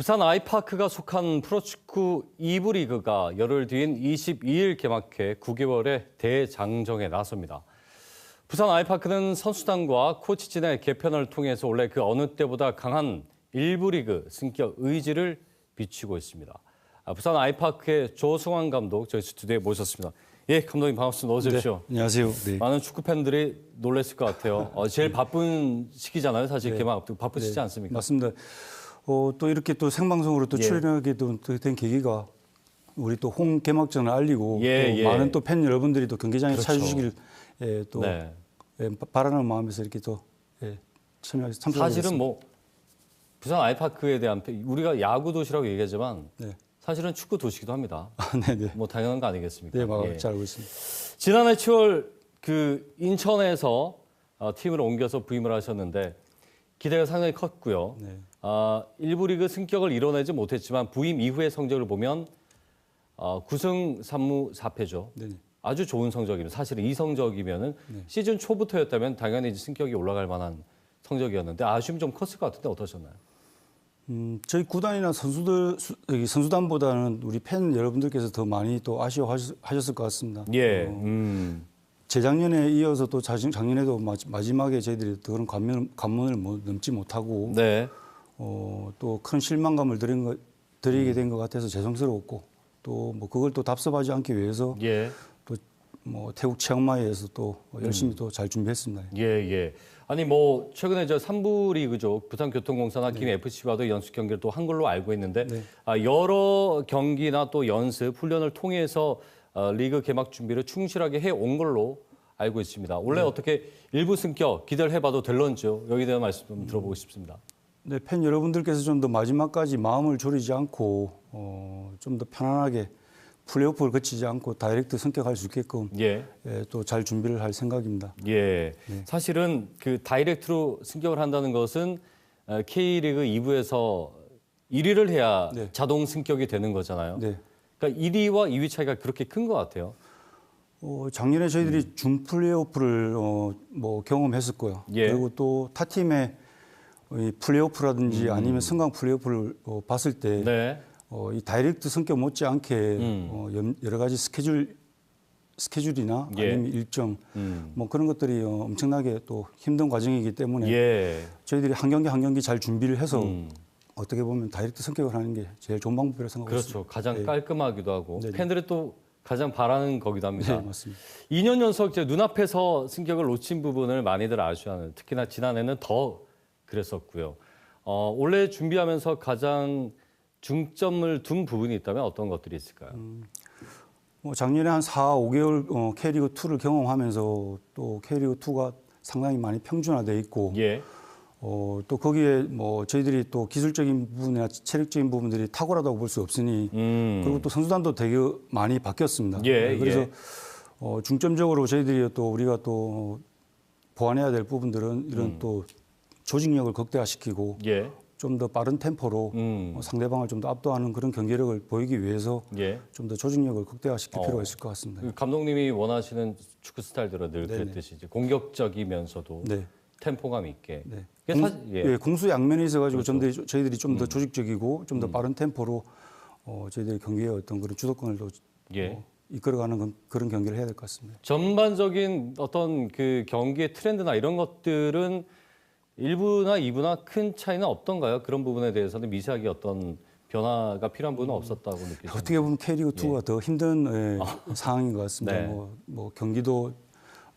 부산 아이파크가 속한 프로축구 2부 리그가 열흘 뒤인 22일 개막해 9개월의 대장정에 나섭니다. 부산 아이파크는 선수단과 코치진의 개편을 통해서 원래 그 어느 때보다 강한 1부 리그 승격 의지를 비추고 있습니다. 아, 부산 아이파크의 조승환 감독 저희 스튜디오에 모셨습니다. 예, 감독님 반갑습니다. 어서 오십시오. 안녕하세요. 네. 많은 축구 팬들이 놀랐을 것 같아요. 어, 제일 바쁜 시기잖아요. 사실 개막 앞두고 바쁘시지 않습니까? 맞습니다. 어, 또 이렇게 또 생방송으로 또 예. 출연하게 또된 계기가 우리 또홈 개막전을 알리고 예, 또 예. 많은 또 팬 여러분들이 또 경기장에 그렇죠. 찾아주시길 예, 또 네. 예, 바- 바라는 마음에서 이렇게 또 예, 참여 참석하게 사실은. 뭐 부산 아이파크에 대한 팬- 우리가 야구 도시라고 얘기하지만 네. 사실은 축구 도시기도 합니다. 아, 네, 네. 뭐 당연한 거 아니겠습니까? 네, 막 예. 잘 알고 있습니다. 지난해 7월 그 인천에서 어, 팀을 옮겨서 부임을 하셨는데 기대가 상당히 컸고요. 네. 아, 일부 리그 승격을 이뤄내지 못했지만 부임 이후의 성적을 보면 어, 9승 3무 4패죠. 네, 네. 아주 좋은 성적이면 사실은 이 성적이면은 시즌 초부터였다면 당연히 승격이 올라갈 만한 성적이었는데 아쉬움이 좀 컸을 것 같은데 어떠셨나요? 음, 저희 구단이나 선수들 선수단보다는 우리 팬 여러분들께서 더 많이 또 아쉬워하셨을 것 같습니다. 예. 어, 음. 재작년에 이어서 또 자- 작년에도 마- 마지막에 저희들이 더 그런 관문, 관문을 못- 넘지 못하고 네. 어, 또 큰 실망감을 드린 것, 드리게 된 것 같아서 죄송스러웠고 또 뭐 그걸 또 답습하지 않기 위해서 예. 또뭐 태국 치앙마이에서 또 열심히 또잘 준비했습니다. 예, 예. 아니 뭐 최근에 저 3부 리 그죠. 부산교통공사나 김 FC와도 연습 경기를 또 한 걸로 알고 있는데 네. 아, 여러 경기나 또 연습, 훈련을 통해서 어, 리그 개막 준비를 충실하게 해온 걸로 알고 있습니다. 원래 어떻게 일부 승격 기대를 해봐도 될런지요? 여기에 대한 말씀 좀 들어보고 싶습니다. 네, 팬 여러분들께서 좀 더 마지막까지 마음을 졸이지 않고 어, 좀 더 편안하게 플레이오프를 거치지 않고 다이렉트 성격할 수 있게끔 예. 예, 또 잘 준비를 할 생각입니다. 예. 사실은 그 다이렉트로 승격을 한다는 것은 어, K리그 2부에서 1위를 해야 네. 자동 승격이 되는 거잖아요. 네. 그러니까 1위와 2위 차이가 그렇게 큰 것 같아요. 어, 작년에 저희들이 준 플레이오프를 어, 뭐 경험했었고요. 예. 그리고 또 타 팀의 이 플레이오프라든지 아니면 승강 플레이오프를 어, 봤을 때 네. 어, 이 다이렉트 성격 못지않게 음. 어, 염- 여러 가지 스케줄 스케줄이나 예. 아니면 일정 음. 뭐 그런 것들이 어, 엄청나게 또 힘든 과정이기 때문에 예. 저희들이 한 경기 한 경기 잘 준비를 해서 음. 어떻게 보면 다이렉트 성격을 하는 게 제일 좋은 방법이라고 생각하고 그렇죠. 있습니다. 가장 네. 깔끔하기도 하고 네네. 팬들이 또 가장 바라는 거기도 합니다. 네, 맞습니다. 2년 연속 이제 눈앞에서 승격을 놓친 부분을 많이들 아쉬워하는 특히나 지난해는 더 그랬었고요. 어, 올해 준비하면서 가장 중점을 둔 부분이 있다면 어떤 것들이 있을까요? 뭐 작년에 한 4, 5개월 어, K리그 2를 경험하면서 또 K리그 2가 상당히 많이 평준화돼 있고 예. 어, 또 거기에 뭐 저희들이 또 기술적인 부분이나 체력적인 부분들이 탁월하다고 볼 수 없으니 음. 그리고 또 선수단도 되게 많이 바뀌었습니다. 예, 네, 그래서 예. 어, 중점적으로 저희들이 또 우리가 또 보완해야 될 부분들은 이런 음. 또 조직력을 극대화시키고 예. 좀더 빠른 템포로 음. 어, 상대방을 좀 더 압도하는 그런 경기력을 보이기 위해서 예. 좀더 조직력을 극대화시킬 어. 필요가 있을 것 같습니다. 그 감독님이 원하시는 축구 스타일대로 늘. 그랬듯이 공격적이면서도 네. 템포감 있게. 네. 공, 사- 예. 예. 공수 양면에 있어가지고 그렇죠. 음. 저희들이, 저희들이 좀더 조직적이고 좀더 빠른 템포로 어, 저희들이 경기의 어떤 그런 주도권을 또 예. 어, 이끌어가는 건- 그런 경기를 해야 될 것 같습니다. 전반적인 어떤 그 경기의 트렌드나 이런 것들은 1부나 2부나 큰 차이는 없던가요? 그런 부분에 대해서는 미세하게 어떤 변화가 필요한 부분은 없었다고 느끼죠. 어떻게 보면 K리그 2가 더 힘든 예, 상황인 것 같습니다. 네. 뭐, 뭐 경기도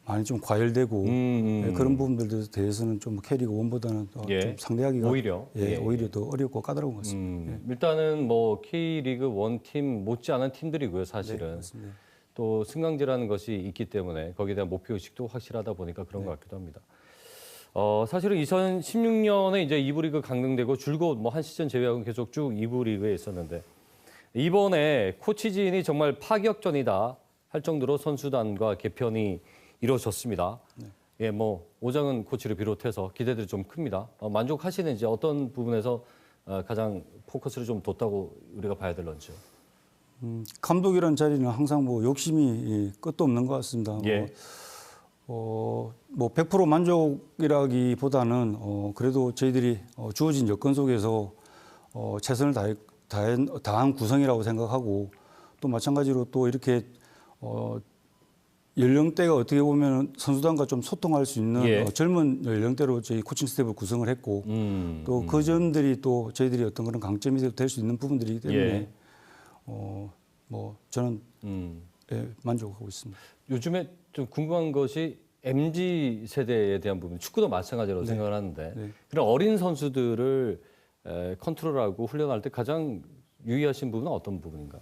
많이 좀 과열되고 음, 음. 예, 그런 부분들에 대해서는 좀 K리그 1보다는 예. 좀 상대하기가 오히려? 예, 예, 오히려 더 어렵고 까다로운 것 같습니다. 음, 일단은 뭐 K리그 원팀 못지않은 팀들이고요, 네, 사실은. 맞습니다. 또 승강제라는 것이 있기 때문에 거기에 대한 목표 의식도 확실하다 보니까 네. 그런 것 같기도 합니다. 어, 사실은 2016년에 이제 2부 리그 강등되고 줄곧 뭐 한 시즌 제외하고 계속 쭉 2부 리그에 있었는데 이번에 코치진이 정말 파격전이다 할 정도로 선수단과 개편이 이루어졌습니다. 네. 예, 뭐 오정은 코치를 비롯해서 기대들이 좀 큽니다. 어, 만족하시는지 어떤 부분에서 어, 가장 포커스를 좀 뒀다고 우리가 봐야 될런지요? 음, 감독이라는 자리는 항상 뭐 욕심이 예, 끝도 없는 것 같습니다. 예. 어, 뭐 100% 만족이라기보다는 어, 그래도 저희들이 어, 주어진 여건 속에서 어, 최선을 다해, 다해, 다한 구성이라고 생각하고 또 마찬가지로 또 이렇게 어, 연령대가 어떻게 보면 선수단과 좀 소통할 수 있는 예. 어, 젊은 연령대로 저희 코칭 스텝을 구성을 했고 음, 또그 점들이 또 저희들이 어떤 그런 강점이 될 수 있는 부분들이기 때문에 예. 어, 뭐 저는 음. 예, 만족하고 있습니다. 요즘에 좀 궁금한 것이 MZ 세대에 대한 부분, 축구도 마찬가지라고 생각을 하는데 네. 그런 어린 선수들을 에, 컨트롤하고 훈련할 때 가장 유의하신 부분은 어떤 부분인가요?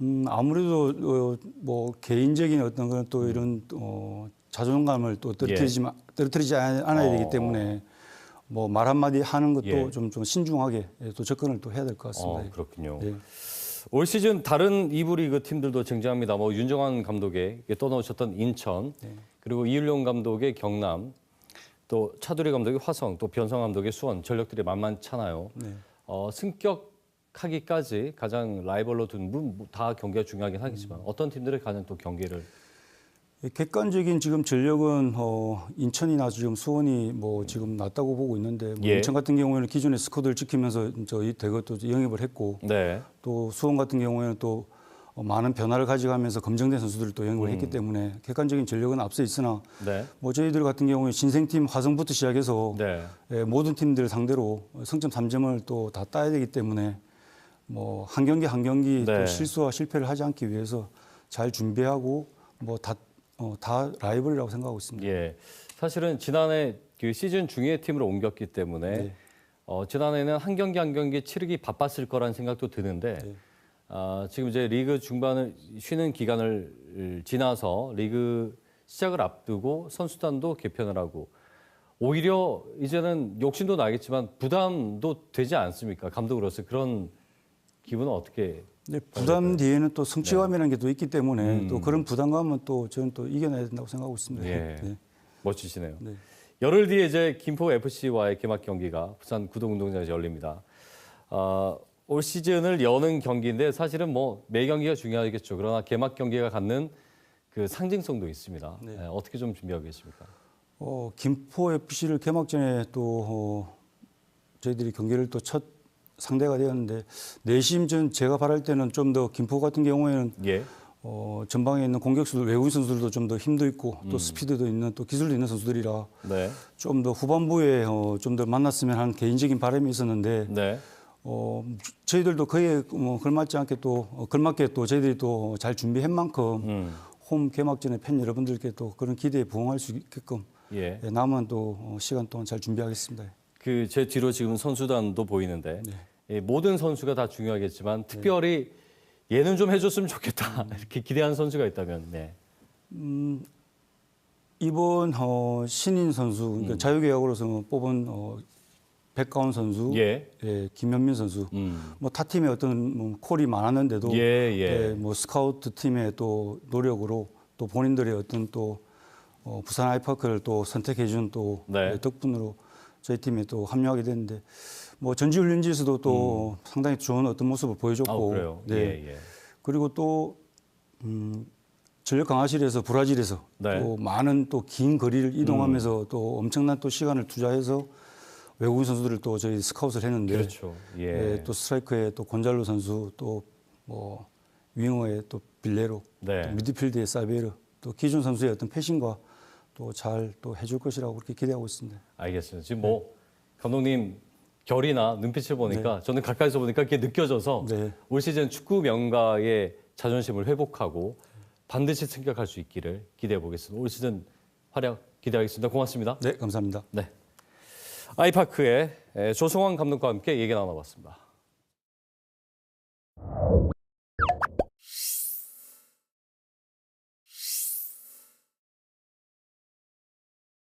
음, 아무래도 어, 뭐 개인적인 어떤 그런 또 이런 어, 자존감을 또 떨어뜨리지 마, 떨어뜨리지 않- 않아야 어. 되기 때문에 뭐 말 한마디 하는 것도 예. 좀, 좀 신중하게 예, 또 접근을 또 해야 될것 같습니다. 어, 그렇군요. 예. 올 시즌 다른 2부 리그 팀들도 쟁쟁합니다. 뭐 윤정환 감독의 떠나오셨던 인천, 네. 그리고 이율용 감독의 경남, 또 차두리 감독의 화성, 또 변성 감독의 수원 전력들이 만만찮아요. 네. 어, 승격 하기까지 가장 라이벌로 둔 물론 뭐다 경기가 중요하긴 하겠지만 어떤 팀들이 가장 또 경기를 예, 객관적인 지금 전력은 어, 인천이나 지금 수원이 뭐 지금 낫다고 보고 있는데 뭐 예. 인천 같은 경우에는 기존의 스쿼드를 지키면서 저희 대거 또 영입을 했고 네. 또 수원 같은 경우에는 또 어, 많은 변화를 가져가면서 검증된 선수들을 또 영입을 음. 했기 때문에 객관적인 전력은 앞서 있으나 네. 뭐 저희들 같은 경우에 신생팀 화성부터 시작해서 네. 예, 모든 팀들 상대로 성점 3점을 또 다 따야 되기 때문에 뭐 한 경기 한 경기 네. 또 실수와 실패를 하지 않기 위해서 잘 준비하고 뭐다 어, 다 라이벌이라고 생각하고 있습니다. 예. 사실은 지난해 그 시즌 중에 팀으로 옮겼기 때문에 네. 어, 지난해는 한 경기 한 경기 치르기 바빴을 거라는 생각도 드는데 네. 아, 지금 이제 리그 중반을 쉬는 기간을 지나서 리그 시작을 앞두고 선수단도 개편을 하고 오히려 이제는 욕심도 나겠지만 부담도 되지 않습니까? 감독으로서 그런 기분은 어떻게 네, 부담 뒤에는 또 성취감이라는 게또 있기 때문에 네. 음. 또 그런 부담감은 또 저는 또 이겨내야 된다고 생각하고 있습니다. 예. 네. 멋지시네요. 네. 열흘 뒤에 이제 김포 FC와의 개막 경기가 부산 구동운동장에서 열립니다. 아, 올 시즌을 여는 경기인데 사실은 뭐 매 경기가 중요하겠죠. 그러나 개막 경기가 갖는 그 상징성도 있습니다. 네. 예, 어떻게 좀 준비하고 계십니까? 어, 김포 FC를 개막전에 또 어, 저희들이 경기를 또첫 상대가 되었는데 내심 전 제가 바랄 때는 좀 더 김포 같은 경우에는 예. 어, 전방에 있는 공격수들 외국인 선수들도 좀 더 힘도 있고 음. 또 스피드도 있는 또 기술도 있는 선수들이라 네. 좀더 후반부에 어, 좀 더 만났으면 하는 개인적인 바람이 있었는데 네. 어, 저희들도 그에 뭐 걸맞지 않게 또 어, 걸맞게 또 저희들이 또 잘 준비한 만큼 음. 홈 개막전에 팬 여러분들께 또 그런 기대에 부응할 수 있게끔 예. 예, 남은 또 어, 시간 동안 잘 준비하겠습니다. 그 제 뒤로 지금 선수단도 보이는데 네. 예, 모든 선수가 다 중요하겠지만 특별히 얘는 좀 해줬으면 좋겠다 이렇게 기대하는 선수가 있다면 네. 이번 어, 신인 선수, 그러니까 자유계약으로서 뽑은 어, 백가운 선수, 음. 예. 예, 김현민 선수, 음. 뭐타 팀에 어떤 뭐 콜이 많았는데도 예, 예. 예, 뭐 스카우트 팀의 또 노력으로 또 본인들의 어떤 또 어, 부산 아이파크를 또 선택해준 또 네. 예, 덕분으로 저희 팀에 또 합류하게 됐는데 뭐 전지훈련지에서도 또 상당히 좋은 어떤 모습을 보여줬고 음. 아. 네. 예, 예. 그리고 또 음, 전력 강화실에서 브라질에서 네. 음. 또 많은 또 긴 거리를 이동하면서 또 엄청난 또 시간을 투자해서 외국인 선수들을 또 저희 스카웃을 했는데 그렇죠. 예. 예, 또 스트라이커의 또 곤잘로 선수 또뭐 윙어의 또 빌레로 네. 또 미드필드의 사베르 또 기존 선수의 어떤 패신과 또 잘 또 해줄 것이라고 그렇게 기대하고 있습니다. 알겠습니다. 지금 뭐 감독님 결이나 눈빛을 보니까 저는 가까이서 보니까 그게 느껴져서 네. 올 시즌 축구 명가의 자존심을 회복하고 반드시 승격할 수 있기를 기대해 보겠습니다. 올 시즌 활약 기대하겠습니다. 고맙습니다. 네, 감사합니다. 네. 아이파크의 조성환 감독과 함께 얘기 나눠봤습니다.